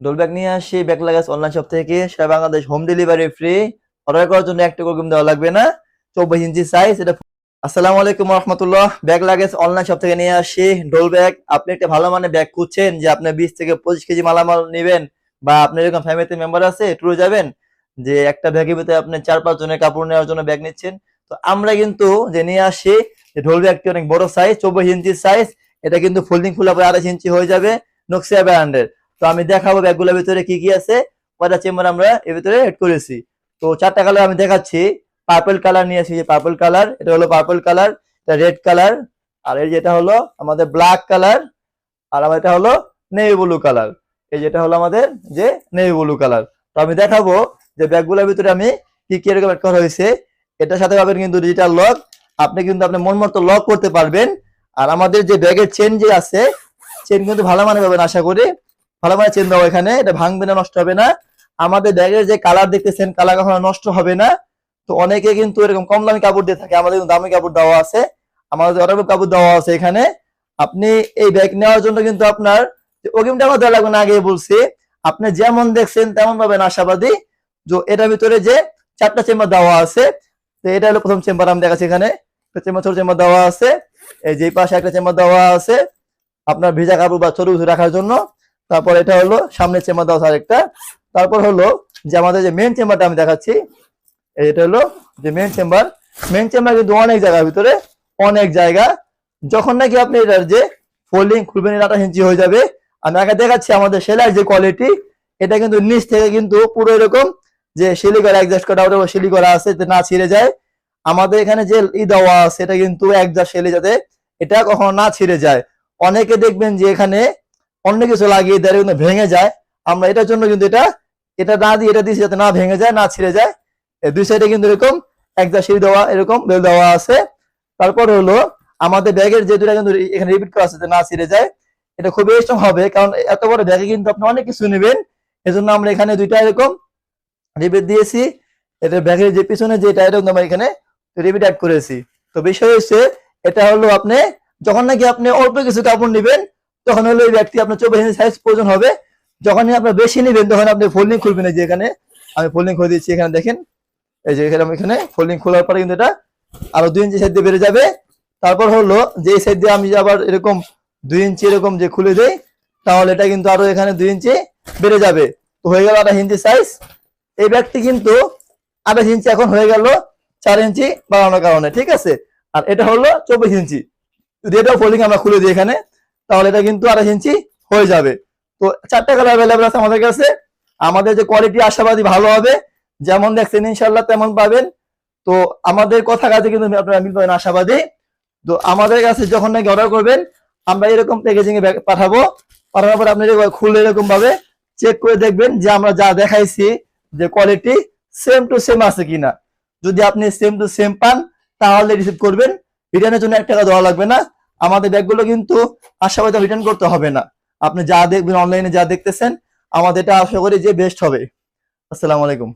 ডোল bag নিয়ে আসি bag লাগাস অনলাইন শপ থেকে। সারা Bangladesh home delivery free order করার জন্য একটা করে দেওয়া লাগবে না। চব্বিশ ইঞ্চি সাইজ এটা আসসালামু আলাইকুম রহমতুল্লাহ ব্যাগ লাগেজ অনলাইন শপ থেকে নিয়ে আসি। ডোল ব্যাগ আপনি একটা ভালো মানের ব্যাগ খুঁজছেন যে আপনি বিশ থেকে পঁচিশ কেজি মালামাল নেবেন বা আপনার এরকম ফ্যামিলিতে মেম্বার আছে ট্যুরে যাবেন, যে একটা ব্যাগের ভিতরে আপনি চার, পাঁচ জনের কাপড় নেওয়ার জন্য ব্যাগ নিচ্ছেন। তো আমরা কিন্তু যে নিয়ে আসি, যে ঢোল ব্যাগটি অনেক বড় সাইজ চব্বিশ ইঞ্চি সাইজ এটা কিন্তু ফোল্ডিং খোলা পরে আড়াইশ ইঞ্চি হয়ে যাবে নকশিয়া ব্র্যান্ডের তো আমি দেখাবো ব্যাগগুলোর ভিতরে কি কি আছে, কয়টা চেম্বার আমরা এর ভিতরে এড করেছি। তো চারটা কালার আমি দেখাচ্ছি পার্পল কালার নিয়ে আসি পার্পল কালার এটা হলো পার্পল কালার এটা রেড কালার আর এই যেটা হলো আমাদের ব্ল্যাক কালার আর আমার এটা হলো নেভি ব্লু কালার এই যেটা হলো আমাদের যে নেভি ব্লু কালার তো আমি দেখাবো যে ব্যাগগুলোর ভিতরে আমি কি কি এরকম করা হয়েছে। এটার সাথে পাবেন কিন্তু ডিজিটাল লক আপনি কিন্তু আপনার মন মতো লক করতে পারবেন। আর আমাদের যে ব্যাগের চেন যে আছে চেন কিন্তু ভালো মানে পাবেন, আশা করি। ভালো মানে চেন দেওয়া এখানে, এটা ভাঙবে না, নষ্ট হবে না। আমাদের ব্যাগের যে কালার দেখতেছেন কালার কখনো নষ্ট হবে না। তো অনেকে কিন্তু এরকম কম দামি কাপড় দিয়ে থাকে, আমাদের দামি কাপড় দেওয়া আছে। আমাদের অর্ডার কাপড় দেওয়া আছে এখানে। আপনি এই ব্যাগ নেওয়ার জন্য কিন্তু আপনার অগ্রিম টাকা দেওয়া লাগবে না আগে বলছি। আপনি যেমন দেখছেন তেমন পাবেন আশাবাদী। যে এটার ভিতরে যে চারটা চেম্বার দেওয়া আছে, তো এটা হলো প্রথম চেম্বার আমি দেখাচ্ছি এখানে। চেম্বার ছোট চেম্বার দেওয়া আছে। এই যে পাশে একটা চেম্বার দেওয়া আছে। আপনার ভিজা কাপড় বা ছোট কিছু রাখার জন্য। তারপর এটা হলো সামনের চেম্বার দেওয়া আরেকটা। তারপর হলো যে আমাদের যে মেন চেম্বারটা আমি দেখাচ্ছি, এটা হলো যে মেন চেম্বার মেন চেম্বার কিন্তু অনেক জায়গার ভিতরে, অনেক জায়গা। যখন নাকি আপনি এটার যে ফোল্ডিং খুলবেন, এটা আঠাশ ইঞ্চি হয়ে যাবে। আমি আগে দেখাচ্ছি আমাদের সেলাইয়ের যে কোয়ালিটি এটা কিন্তু নিচ থেকে কিন্তু পুরো এরকম যে শিলি করা অ্যাডজাস্ট করা ওটা শিলি করা আছে না ছিঁড়ে যায়। আমাদের এখানে যে ই দেওয়া আছে, এটা কিন্তু একজাস্ট শিলি যাতে এটা কখনো না ছিঁড়ে যায়। অনেকে দেখবেন যে এখানে অন্য কিছু লাগিয়ে দেয় কিন্তু ভেঙে যায়। আমরা এটার জন্য কিন্তু এটা এটা না দিয়ে এটা দিয়েছি যাতে না ভেঙে যায়, না ছিঁড়ে যায়। দুই সাইডে কিন্তু এরকম একজা সিঁড়ি দেওয়া, এরকম বেল দেওয়া আছে। তারপর হলো, আমাদের ব্যাগের যে দুটা কিন্তু এখানে রিপিট করা আছে না ছিঁড়ে যায়, এটা খুবই স্ট্রং হবে, কারণ এত বড় ব্যাগে কিন্তু আপনি অনেক কিছু নেবেন। এজন্য আমরা এখানে দুইটা এরকম রিপিট দিয়েছি। এটা ব্যাগের যে পিছনে যে এটা এরকম আমরা এখানে রিপিট অ্যাড করেছি। তো বিষয় হচ্ছে, এটা হলো আপনি, যখন নাকি আপনি অল্প কিছু কাপড় নেবেন তখন হলো এই ব্যাগটি আপনার চব্বিশ ইঞ্চি সাইজ প্রয়োজন হবে। যখনই আপনার বেশি নেবেন, তখন আপনি ফোল্ডিং খুলবেন যে এখানে। আমি ফোল্ডিং করে দিচ্ছি, এখানে দেখেন। এই যে এখানে এখানে ফোল্ডিং খোলার পরে কিন্তু এটা আরও দুই ইঞ্চি সাইড দিয়ে বেড়ে যাবে। তারপর হলো যে সাইড দিয়ে আমি আবার এরকম দুই ইঞ্চি এরকম যে খুলে দেই, তাহলে এটা কিন্তু আরও এখানে দুই ইঞ্চি বেড়ে যাবে। তো হয়ে গেল আঠাশ ইঞ্চি সাইজ এই ব্যাগটি কিন্তু আঠাশ ইঞ্চি এখন হয়ে গেল চার ইঞ্চি বাড়ানোর কারণে, ঠিক আছে? আর এটা হলো চব্বিশ ইঞ্চি। যদি এটাও ফোল্ডিং আমরা খুলে দিই এখানে তাহলে এটা কিন্তু আঠাশ ইঞ্চি হয়ে যাবে। তো চারটা কালার অ্যাভেলেবেল আছে আমাদের কাছে। আমাদের যে কোয়ালিটি আশাবাদী ভালো হবে। যেমন দেখছেন ইনশাল্লাহ তেমন পাবেন। তো আমাদের কথা কাছে কিন্তু আপনারা মিল পাবেন আশাবাদী। তো আমাদের কাছে যখন নাকি অর্ডার করবেন, আমরা এরকম প্যাকেজিং এ পাঠাবো। পাঠানোর পর আপনি খুলে এরকম ভাবে চেক করে দেখবেন যে আমরা যা দেখাইছি যে কোয়ালিটি সেম টু সেম আছে কিনা। যদি আপনি সেম টু সেম পান, তাহলে রিসিভ করবেন। রিটার্নের জন্য এক টাকা দেওয়া লাগবে না। আমাদের ব্যাগগুলো কিন্তু আশাবাদী রিটার্ন করতে হবে না। আপনি যা দেখবেন অনলাইনে যা দেখতেছেন, আমাদের এটা আশা করি যে বেস্ট হবে। আসসালামু আলাইকুম।